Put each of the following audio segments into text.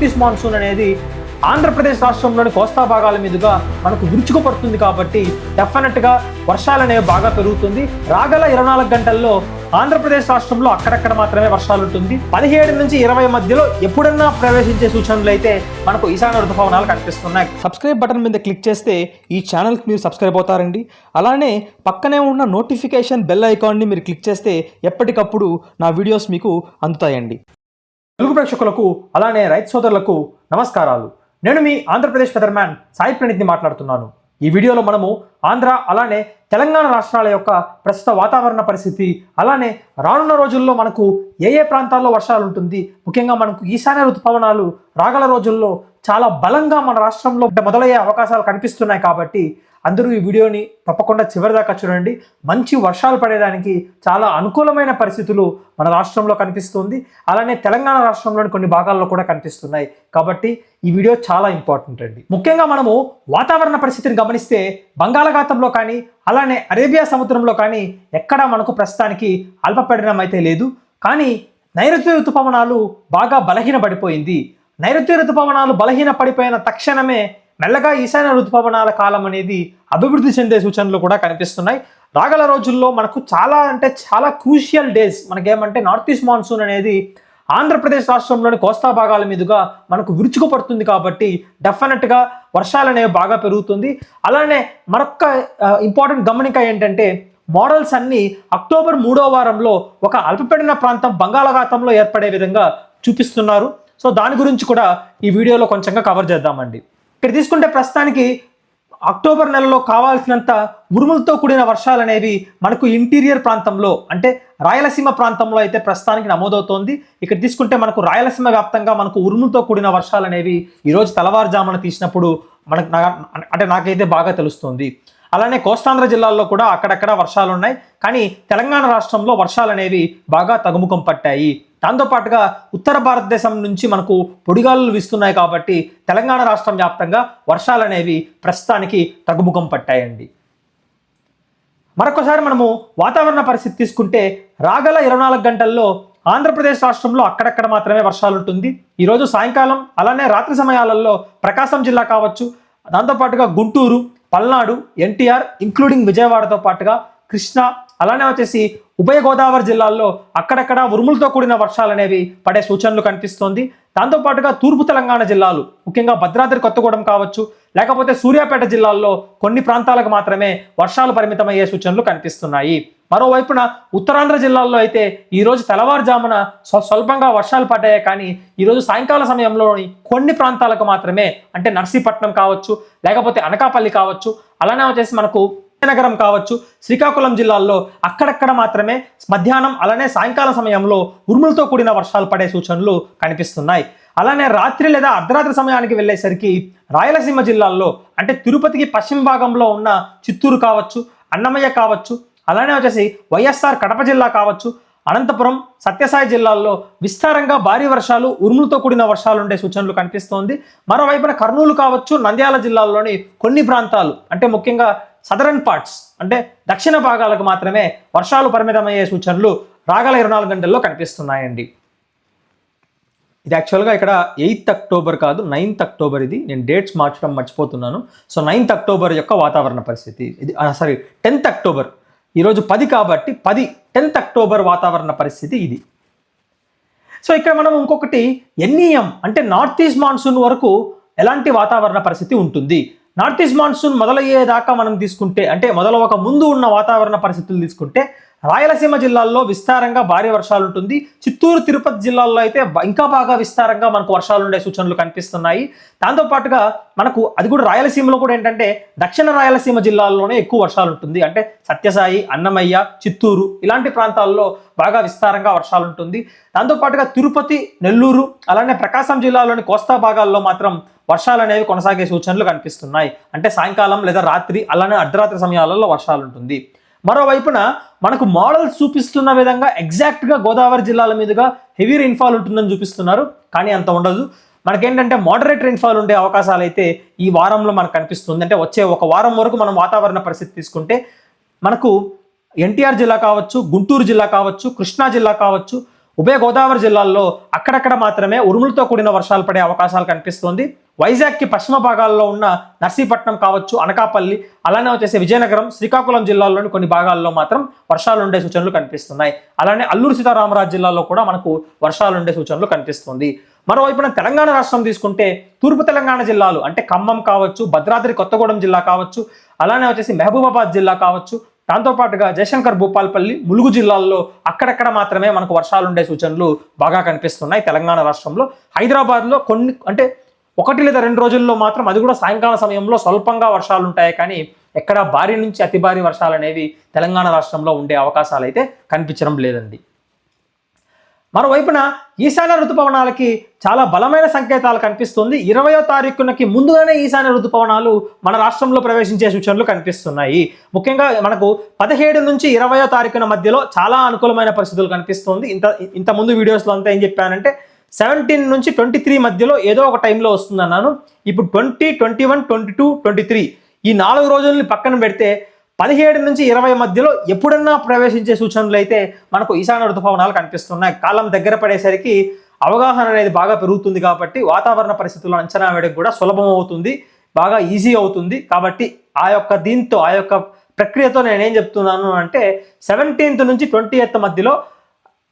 North monsoon అనేది ఆంధ్రప్రదేశ్ రాష్ట్రంలోని కోస్తా భాగాల మీదుగా మనకు విరుచుకుపడుతుంది కాబట్టి డెఫినెట్గా వర్షాలు అనేవి బాగా పెరుగుతుంది. రాగల ఇరవై నాలుగు గంటల్లో ఆంధ్రప్రదేశ్ రాష్ట్రంలో అక్కడక్కడ మాత్రమే వర్షాలు ఉంటుంది. పదిహేడు నుంచి ఇరవై మధ్యలో ఎప్పుడన్నా ప్రవేశించే సూచనలు అయితే మనకు ఈశాన్య ఋతుభవనాలు కనిపిస్తున్నాయి. సబ్స్క్రైబ్ బటన్ మీద క్లిక్ చేస్తే ఈ ఛానల్కి మీరు సబ్స్క్రైబ్ అవుతారండి. అలానే పక్కనే ఉన్న నోటిఫికేషన్ బెల్ ఐకాన్ని మీరు క్లిక్ చేస్తే ఎప్పటికప్పుడు నా వీడియోస్ మీకు అందుతాయండి. తెలుగు ప్రేక్షకులకు అలానే రైతు సోదరులకు నమస్కారాలు. నేను మీ ఆంధ్రప్రదేశ్ వెదర్మ్యాన్ సాయి ప్రణీత్ని మాట్లాడుతున్నాను. ఈ వీడియోలో మనము ఆంధ్ర అలానే తెలంగాణ రాష్ట్రాల యొక్క ప్రస్తుత వాతావరణ పరిస్థితి అలానే రానున్న రోజుల్లో మనకు ఏ ఏ ప్రాంతాల్లో వర్షాలు ఉంటుంది ముఖ్యంగా మనకు ఈశాన్య ఋతుపవనాలు రాగల రోజుల్లో చాలా బలంగా మన రాష్ట్రంలో మొదలయ్యే అవకాశాలు కనిపిస్తున్నాయి కాబట్టి అందరూ ఈ వీడియోని తప్పకుండా చివరి దాకా చూడండి. మంచి వర్షాలు పడేదానికి చాలా అనుకూలమైన పరిస్థితులు మన రాష్ట్రంలో కనిపిస్తుంది. అలానే తెలంగాణ రాష్ట్రంలోని కొన్ని భాగాల్లో కూడా కనిపిస్తున్నాయి. కాబట్టి ఈ వీడియో చాలా ఇంపార్టెంట్ అండి. ముఖ్యంగా మనము వాతావరణ పరిస్థితిని గమనిస్తే బంగాళాఖాతంలో కానీ అలానే అరేబియా సముద్రంలో కానీ ఎక్కడా మనకు ప్రస్తుతానికి అల్పపీడనం అయితే లేదు. కానీ నైరుతి ఋతుపవనాలు బాగా బలహీనపడిపోయింది. నైరుతి ఋతుపవనాలు బలహీన పడిపోయిన తక్షణమే మెల్లగా ఈశాన్య ఋతుపవనాల కాలం అనేది అభివృద్ధి చెందే సూచనలు కూడా కనిపిస్తున్నాయి. రాగల రోజుల్లో మనకు చాలా అంటే చాలా క్రూషియల్ డేస్ మనకేమంటే నార్త్ ఈస్ట్ మాన్సూన్ అనేది ఆంధ్రప్రదేశ్ రాష్ట్రంలోని కోస్తా భాగాల మీదుగా మనకు విరుచుకుపడుతుంది కాబట్టి డెఫినెట్గా వర్షాలు అనేవి బాగా పెరుగుతుంది. అలానే మరొక ఇంపార్టెంట్ గమనిక ఏంటంటే మోడల్స్ అన్ని అక్టోబర్ మూడో వారంలో ఒక అల్పపీడన ప్రాంతం బంగాళాఖాతంలో ఏర్పడే విధంగా చూపిస్తున్నారు. సో దాని గురించి కూడా ఈ వీడియోలో కొంచెంగా కవర్ చేద్దామండి. ఇక్కడ తీసుకుంటే ప్రస్తుతానికి అక్టోబర్ నెలలో కావాల్సినంత ఉరుములతో కూడిన వర్షాలు అనేవి మనకు ఇంటీరియర్ ప్రాంతంలో అంటే రాయలసీమ ప్రాంతంలో అయితే ప్రస్తుతానికి నమోదవుతోంది. ఇక్కడ తీసుకుంటే మనకు రాయలసీమ వ్యాప్తంగా మనకు ఉరుములతో కూడిన వర్షాలు అనేవి ఈరోజు తెల్లవారుజామున తీసినప్పుడు మనకు అంటే నాకైతే బాగా తెలుస్తుంది. అలానే కోస్తాంధ్ర జిల్లాల్లో కూడా అక్కడక్కడ వర్షాలు ఉన్నాయి కానీ తెలంగాణ రాష్ట్రంలో వర్షాలు అనేవి బాగా తగ్గుముఖం పట్టాయి. దాంతోపాటుగా ఉత్తర భారతదేశం నుంచి మనకు పొడిగాలులు వీస్తున్నాయి కాబట్టి తెలంగాణ రాష్ట్రం వ్యాప్తంగా వర్షాలు అనేవి ప్రస్తుతానికి తగ్గుముఖం పట్టాయండి. మరొకసారి మనము వాతావరణ పరిస్థితి తీసుకుంటే రాగల ఇరవై నాలుగు గంటల్లో ఆంధ్రప్రదేశ్ రాష్ట్రంలో అక్కడక్కడ మాత్రమే వర్షాలు ఉంటుంది. ఈరోజు సాయంకాలం అలానే రాత్రి సమయాలలో ప్రకాశం జిల్లా కావచ్చు దాంతోపాటుగా గుంటూరు పల్నాడు ఎన్టీఆర్ ఇంక్లూడింగ్ విజయవాడతో పాటుగా కృష్ణా అలానే వచ్చేసి ఉభయ గోదావరి జిల్లాల్లో అక్కడక్కడ ఉరుములతో కూడిన వర్షాలు అనేవి పడే సూచనలు కనిపిస్తోంది. దాంతోపాటుగా తూర్పు తెలంగాణ జిల్లాలు ముఖ్యంగా భద్రాద్రి కొత్తగూడెం కావచ్చు లేకపోతే సూర్యాపేట జిల్లాల్లో కొన్ని ప్రాంతాలకు మాత్రమే వర్షాలు పరిమితమయ్యే సూచనలు కనిపిస్తున్నాయి. మరోవైపున ఉత్తరాంధ్ర జిల్లాల్లో అయితే ఈరోజు తెల్లవారుజామున స్వల్పంగా వర్షాలు పడ్డాయి. కానీ ఈరోజు సాయంకాల సమయంలోని కొన్ని ప్రాంతాలకు మాత్రమే అంటే నర్సీపట్నం కావచ్చు లేకపోతే అనకాపల్లి కావచ్చు అలానే వచ్చేసి మనకు విజయనగరం కావచ్చు శ్రీకాకుళం జిల్లాల్లో అక్కడక్కడ మాత్రమే మధ్యాహ్నం అలానే సాయంకాల సమయంలో ఉరుములతో కూడిన వర్షాలు పడే సూచనలు కనిపిస్తున్నాయి. అలానే రాత్రి లేదా అర్ధరాత్రి సమయానికి వెళ్ళేసరికి రాయలసీమ జిల్లాల్లో అంటే తిరుపతికి పశ్చిమ భాగంలో ఉన్న చిత్తూరు కావచ్చు అన్నమయ్య కావచ్చు అలానే వచ్చేసి వైఎస్ఆర్ కడప జిల్లా కావచ్చు అనంతపురం సత్యసాయి జిల్లాల్లో విస్తారంగా భారీ వర్షాలు ఉరుములతో కూడిన వర్షాలు ఉండే సూచనలు కనిపిస్తోంది. మరోవైపున కర్నూలు కావచ్చు నంద్యాల జిల్లాల్లోని కొన్ని ప్రాంతాలు అంటే ముఖ్యంగా సదరన్ పార్ట్స్ అంటే దక్షిణ భాగాలకు మాత్రమే వర్షాలు పరిమితమయ్యే సూచనలు రాగల ఇరవై నాలుగు గంటల్లో కనిపిస్తున్నాయండి. ఇది యాక్చువల్గా ఇక్కడ ఎయిత్ అక్టోబర్ కాదు నైన్త్ అక్టోబర్ ఇది. నేను డేట్స్ మార్చడం మర్చిపోతున్నాను. సో నైన్త్ అక్టోబర్ యొక్క వాతావరణ పరిస్థితి ఇది. Sorry tenth October. ఈరోజు పది కాబట్టి పది టెన్త్ అక్టోబర్ వాతావరణ పరిస్థితి ఇది. సో ఇక్కడ మనం ఇంకొకటి ఎన్ఈఎం అంటే నార్త్ ఈస్ట్ మాన్సూన్ వరకు ఎలాంటి వాతావరణ పరిస్థితి ఉంటుంది? నార్త్ ఈస్ట్ మాన్సూన్ మొదలయ్యేదాకా మనం తీసుకుంటే అంటే మొదలవక ముందు ఉన్న వాతావరణ పరిస్థితులు తీసుకుంటే రాయలసీమ జిల్లాల్లో విస్తారంగా భారీ వర్షాలు ఉంటుంది. చిత్తూరు తిరుపతి జిల్లాల్లో అయితే ఇంకా బాగా విస్తారంగా మనకు వర్షాలు ఉండే సూచనలు కనిపిస్తున్నాయి. దాంతోపాటుగా మనకు అది కూడా రాయలసీమలో కూడా ఏంటంటే దక్షిణ రాయలసీమ జిల్లాల్లోనే ఎక్కువ వర్షాలు ఉంటుంది. అంటే సత్యసాయి అన్నమయ్య చిత్తూరు ఇలాంటి ప్రాంతాల్లో బాగా విస్తారంగా వర్షాలు ఉంటుంది. దాంతోపాటుగా తిరుపతి నెల్లూరు అలానే ప్రకాశం జిల్లాలోని కోస్తా భాగాల్లో మాత్రం వర్షాలు అనేవి కొనసాగే సూచనలు కనిపిస్తున్నాయి. అంటే సాయంకాలం లేదా రాత్రి అలానే అర్ధరాత్రి సమయాలలో వర్షాలు ఉంటుంది. మరోవైపున మనకు మోడల్స్ చూపిస్తున్న విధంగా ఎగ్జాక్ట్గా గోదావరి జిల్లాల మీదుగా హెవీ రెయిన్ఫాల్ ఉంటుందని చూపిస్తున్నారు. కానీ అంత ఉండదు. మనకేంటంటే మోడరేట్ రెయిన్ఫాల్ ఉండే అవకాశాలు అయితే ఈ వారంలో మనకు కనిపిస్తుంది. అంటే వచ్చే ఒక వారం వరకు మనం వాతావరణ పరిస్థితి తీసుకుంటే మనకు ఎన్టీఆర్ జిల్లా కావచ్చు గుంటూరు జిల్లా కావచ్చు కృష్ణా జిల్లా కావచ్చు ఉభయ గోదావరి జిల్లాల్లో అక్కడక్కడ మాత్రమే ఉరుములతో కూడిన వర్షాలు పడే అవకాశాలు కనిపిస్తోంది. వైజాగ్కి పశ్చిమ భాగాల్లో ఉన్న నర్సీపట్నం కావచ్చు అనకాపల్లి అలానే వచ్చేసి విజయనగరం శ్రీకాకుళం జిల్లాల్లోని కొన్ని భాగాల్లో మాత్రం వర్షాలు ఉండే సూచనలు కనిపిస్తున్నాయి. అలానే అల్లూరు సీతారామరాజు జిల్లాలో కూడా మనకు వర్షాలు ఉండే సూచనలు కనిపిస్తుంది. మరోవైపున తెలంగాణ రాష్ట్రం తీసుకుంటే తూర్పు తెలంగాణ జిల్లాలు అంటే ఖమ్మం కావచ్చు భద్రాద్రి కొత్తగూడెం జిల్లా కావచ్చు అలానే వచ్చేసి మహబూబాబాద్ జిల్లా కావచ్చు దాంతోపాటుగా జయశంకర్ భూపాల్పల్లి ములుగు జిల్లాల్లో అక్కడక్కడ మాత్రమే మనకు వర్షాలు ఉండే సూచనలు బాగా కనిపిస్తున్నాయి తెలంగాణ రాష్ట్రంలో. హైదరాబాద్లో కొన్ని అంటే ఒకటి లేదా రెండు రోజుల్లో మాత్రం అది కూడా సాయంకాల సమయంలో స్వల్పంగా వర్షాలు ఉంటాయి కానీ ఎక్కడ భారీ నుంచి అతి భారీ వర్షాలు అనేవి తెలంగాణ రాష్ట్రంలో ఉండే అవకాశాలు అయితే కనిపించడం లేదండి. మరోవైపున ఈశాన్య ఋతుపవనాలకి చాలా బలమైన సంకేతాలు కనిపిస్తుంది. ఇరవయో తారీఖునకి ముందుగానే ఈశాన్య ఋతుపవనాలు మన రాష్ట్రంలో ప్రవేశించే సూచనలు కనిపిస్తున్నాయి. ముఖ్యంగా మనకు పదిహేడు నుంచి ఇరవయో తారీఖున మధ్యలో చాలా అనుకూలమైన పరిస్థితులు కనిపిస్తుంది. ఇంత ఇంత ముందు వీడియోస్లో అంతా ఏం చెప్పానంటే సెవెంటీన్ నుంచి ట్వంటీ త్రీ మధ్యలో ఏదో ఒక టైంలో వస్తుందన్నాను. ఇప్పుడు twenty twenty one twenty two twenty three ఈ నాలుగు రోజుల్ని పక్కన పెడితే పదిహేడు నుంచి ఇరవై మధ్యలో ఎప్పుడన్నా ప్రవేశించే సూచనలు అయితే మనకు ఈశాన్య ఋతుపవనాలు కనిపిస్తున్నాయి. కాలం దగ్గర పడేసరికి అవగాహన అనేది బాగా పెరుగుతుంది కాబట్టి వాతావరణ పరిస్థితులను అంచనా వేయడం కూడా సులభం అవుతుంది బాగా ఈజీ అవుతుంది. కాబట్టి ఆ యొక్క దీంతో ఆ యొక్క ప్రక్రియతో నేనేం చెప్తున్నాను అంటే సెవెంటీన్త్ నుంచి ట్వంటీ ఎయిత్ మధ్యలో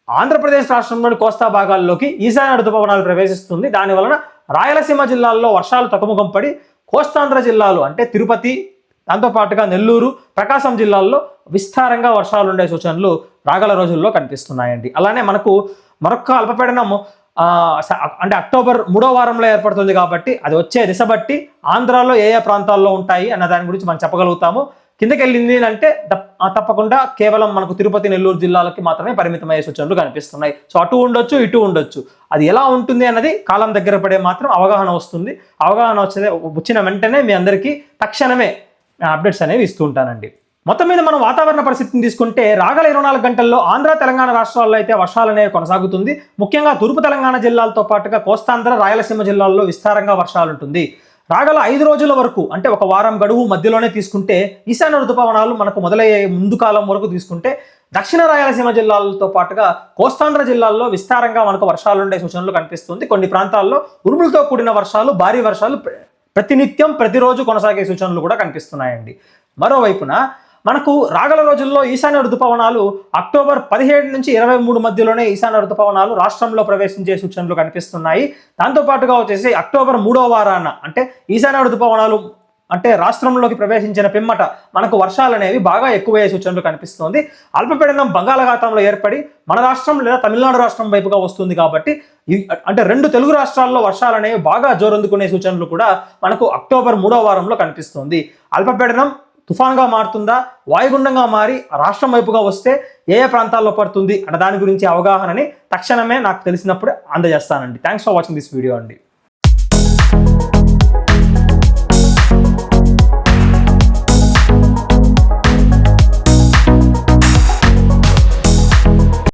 ఆంధ్రప్రదేశ్ రాష్ట్రంలోని కోస్తా భాగాల్లోకి ఈశాన్య ఋతుపవనాలు ప్రవేశిస్తుంది. దాని వలన రాయలసీమ జిల్లాల్లో వర్షాలు తగ్గుముఖం పడి కోస్తాంధ్ర జిల్లాలు అంటే తిరుపతి దాంతోపాటుగా నెల్లూరు ప్రకాశం జిల్లాల్లో విస్తారంగా వర్షాలు ఉండే సూచనలు రాగల రోజుల్లో కనిపిస్తున్నాయండి. అలానే మనకు మరొక అల్పపీడనం అంటే అక్టోబర్ మూడో వారంలో ఏర్పడుతుంది కాబట్టి అది వచ్చే దిశ బట్టి ఆంధ్రాలో ఏ ఏ ప్రాంతాల్లో ఉంటాయి అన్న దాని గురించి మనం చెప్పగలుగుతాము. కిందకి వెళ్ళింది అంటే తప్పకుండా కేవలం మనకు తిరుపతి నెల్లూరు జిల్లాలకి మాత్రమే పరిమితమయ్యే సూచనలు కనిపిస్తున్నాయి. సో అటు ఉండొచ్చు ఇటు ఉండొచ్చు. అది ఎలా ఉంటుంది అన్నది కాలం దగ్గర పడే మాత్రం అవగాహన వస్తుంది. అవగాహన వచ్చే వచ్చిన వెంటనే మీ అందరికీ తక్షణమే అప్డేట్స్ అనేవి ఇస్తూ ఉంటానండి మొత్తం మీద మనం వాతావరణ పరిస్థితిని తీసుకుంటే రాగల ఇరవై నాలుగు గంటల్లో ఆంధ్ర తెలంగాణ రాష్ట్రాల్లో అయితే వర్షాలు అనేవి కొనసాగుతుంది. ముఖ్యంగా తూర్పు తెలంగాణ జిల్లాలతో పాటుగా కోస్తాంధ్ర రాయలసీమ జిల్లాల్లో విస్తారంగా వర్షాలు ఉంటుంది. రాగల ఐదు రోజుల వరకు అంటే ఒక వారం గడువు మధ్యలోనే తీసుకుంటే ఈశాన్య ఋతుపవనాలు మనకు మొదలయ్యే ముందు కాలం వరకు తీసుకుంటే దక్షిణ రాయలసీమ జిల్లాలతో పాటుగా కోస్తాంధ్ర జిల్లాల్లో విస్తారంగా మనకు వర్షాలు ఉండే సూచనలు కనిపిస్తుంది. కొన్ని ప్రాంతాల్లో ఉరుములతో కూడిన వర్షాలు భారీ వర్షాలు ప్రతినిత్యం ప్రతిరోజు కొనసాగే సూచనలు కూడా కనిపిస్తున్నాయండి. మరోవైపున మనకు రాగల రోజుల్లో ఈశాన్య ఋతుపవనాలు అక్టోబర్ పదిహేడు నుంచి ఇరవై మూడు మధ్యలోనే ఈశాన్య ఋతుపవనాలు రాష్ట్రంలో ప్రవేశించే సూచనలు కనిపిస్తున్నాయి. దాంతోపాటుగా వచ్చేసి అక్టోబర్ మూడో వారాన అంటే ఈశాన్య ఋతుపవనాలు అంటే రాష్ట్రంలోకి ప్రవేశించిన పిమ్మట మనకు వర్షాలు అనేవి బాగా ఎక్కువయ్యే సూచనలు కనిపిస్తోంది. అల్పపీడనం బంగాళాఖాతంలో ఏర్పడి మన రాష్ట్రం లేదా తమిళనాడు రాష్ట్రం వైపుగా వస్తుంది కాబట్టి అంటే రెండు తెలుగు రాష్ట్రాల్లో వర్షాలు అనేవి బాగా జోరందుకునే సూచనలు కూడా మనకు అక్టోబర్ మూడో వారంలో కనిపిస్తుంది. అల్పపీడనం తుఫాన్గా మారుతుందా? వాయుగుండంగా మారి రాష్ట్రం వైపుగా వస్తే ఏ ఏ ప్రాంతాల్లో పడుతుంది? అన్న దాని గురించి అవగాహనని తక్షణమే నాకు తెలిసినప్పుడు అందజేస్తానండి. Thanks for watching this video అండి.